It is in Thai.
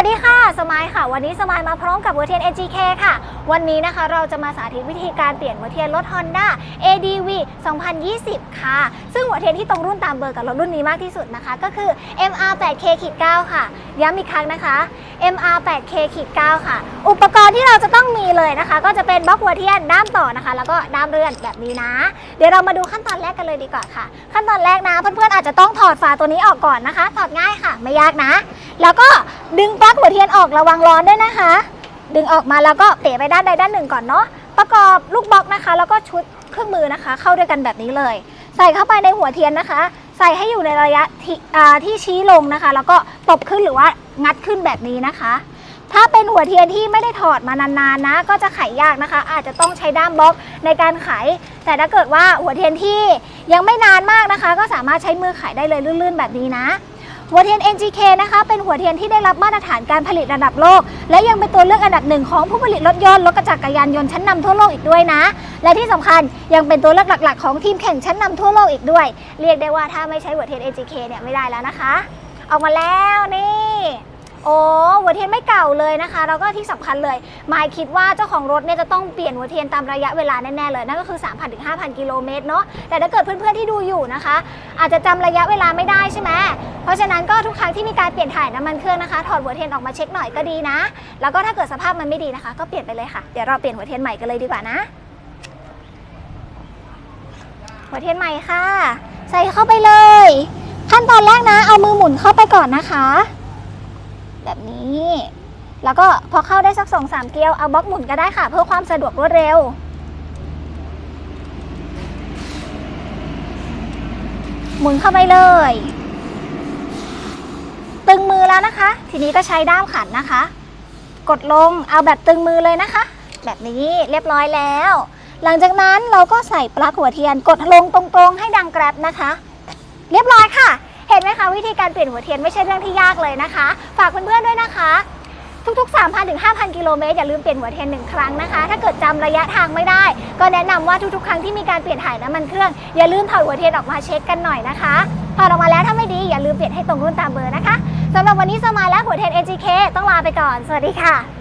วัสดีค่ะ สมายค่ะ วันนี้สมายมาพร้อมกับหัวเทียน AGK ค่ะ วันนี้นะคะเราจะมาสาธิตวิธีการเปลี่ยนหัวเทียนรถ Honda ADV 2020 ค่ะ ซึ่งหัวเทียนที่ตรงรุ่นตามเบอร์กับรถรุ่นนี้มากที่สุดนะคะ ก็คือ MR8K-9 ค่ะ ย้ำอีกครั้งนะคะ MR8K-9 ค่ะ อุปกรณ์ที่เราจะต้องมีเลยนะคะ ก็จะเป็นบล็อกหัวเทียนด้ามต่อนะคะ แล้วก็ด้ามเรือนแบบนี้นะ เดี๋ยวเรามาดูขั้นตอนแรกกันเลยดีกว่าค่ะ ขั้นตอนแรกนะเพื่อนๆอาจจะต้องถอดฝาตัวนี้ออกก่อนนะคะ ถอดง่ายค่ะ ไม่ยากนะ แล้วก็ ดึงปลั๊กหัวเทียนออกระวังร้อนด้วยนะคะ ดึงออกมาแล้วก็เป๋ไปด้านใดด้านหนึ่งก่อนเนาะประกอบลูกบล็อกนะคะ แล้วก็ชุดเครื่องมือนะคะ เข้าด้วยกันแบบนี้เลย ใส่เข้าไปในหัวเทียนนะคะ ใส่ให้อยู่ในระยะทที่ชี้ลงนะคะ แล้วก็ตบขึ้นหรือว่างัดขึ้นแบบนี้นะคะ ถ้าเป็นหัวเทียนที่ไม่ได้ถอดมานานๆนะก็จะไขยากนะคะ อาจจะต้องใช้ด้ามบล็อกในการไข แต่ถ้าเกิดว่าหัวเทียนที่ยังไม่นานมากนะคะ ก็สามารถใช้มือไขได้เลยลื่นๆแบบนี้นะ หัวเทียน NGK นะคะเป็นหัวเทียนที่ได้รับมาตรฐานการผลิตระดับโลก และยังเป็นตัวเลือกอันดับหนึ่งของผู้ผลิตรถยนต์รถกระจักรยานยนต์ชั้นนำทั่วโลกอีกด้วยนะ และที่สำคัญยังเป็นตัวเลือกหลัก ๆ ของทีมแข่งชั้นนำทั่วโลกอีกด้วย เรียกได้ว่าถ้าไม่ใช้หัวเทียน NGK เนี่ยไม่ได้แล้วนะคะ ออกมาแล้วนี่ โอ้หัวเทียนไม่เก่าเลยนะคะ แล้วก็ที่สำคัญเลยหมายคิดว่าเจ้าของรถเนี่ยจะต้องเปลี่ยนหัวเทียนตามระยะเวลาแน่ๆเลยนั่นก็คือ 3,000ถึง5,000 กิโลเมตรเนาะแต่ถ้าเกิดเพื่อนๆที่ดูอยู่นะคะ อาจจะจำระยะเวลาไม่ได้ใช่ไหมเพราะฉะนั้นก็ทุกครั้งที่มีการเปลี่ยนถ่ายน้ำมันเครื่องนะคะถอดหัวเทียนออกมาเช็คหน่อยก็ดีนะ แล้วก็ถ้าเกิดสภาพมันไม่ดีนะคะ ก็เปลี่ยนไปเลยค่ะเดี๋ยวเราเปลี่ยนหัวเทียนใหม่กันเลยดีกว่านะ หัวเทียนใหม่ค่ะ ใส่เข้าไปเลย ขั้นตอนแรกนะ เอามือหมุนเข้าไปก่อนนะคะ แบบนี้ แล้วก็พอเข้าได้สักสองสามเกลียวเอาบล็อกหมุนก็ได้ค่ะ เพื่อความสะดวกรวดเร็ว หมุนเข้าไปเลย ตึงมือแล้วนะคะ ทีนี้ก็ใช้ด้ามขันนะคะ กดลงเอาแบบตึงมือเลยนะคะ แบบนี้เรียบร้อยแล้ว หลังจากนั้นเราก็ใส่ปลั๊กหัวเทียนกดลงตรงๆ ให้ดังแกรบนะคะ เรียบร้อยค่ะ นไหมคะวิธีการเปลี่ยนหัวเทียนไม่ใช่เรื่องที่ยากเลยนะคะ ฝากเพื่อนๆด้วยนะคะ ทุกๆ 3,000ถึง5,000 กิโลเมตรอย่าลืมเปลี่ยนหัวเทียนหนึ่งครั้งนะคะ ถ้าเกิดจำระยะทางไม่ได้ ก็แนะนำว่าทุกๆ ครั้งที่มีการเปลี่ยนถ่ายน้ำมันเครื่องอย่าลืมถอดหัวเทียนออกมาเช็คกันหน่อยนะคะถอดออกมาแล้วถ้าไม่ดีอย่าลืมเปลี่ยนให้ตรงรุ่นตามเบอร์นะคะสำหรับวันนี้สมายและหัวเทียน NGK ต้องลาไปก่อน สวัสดีค่ะ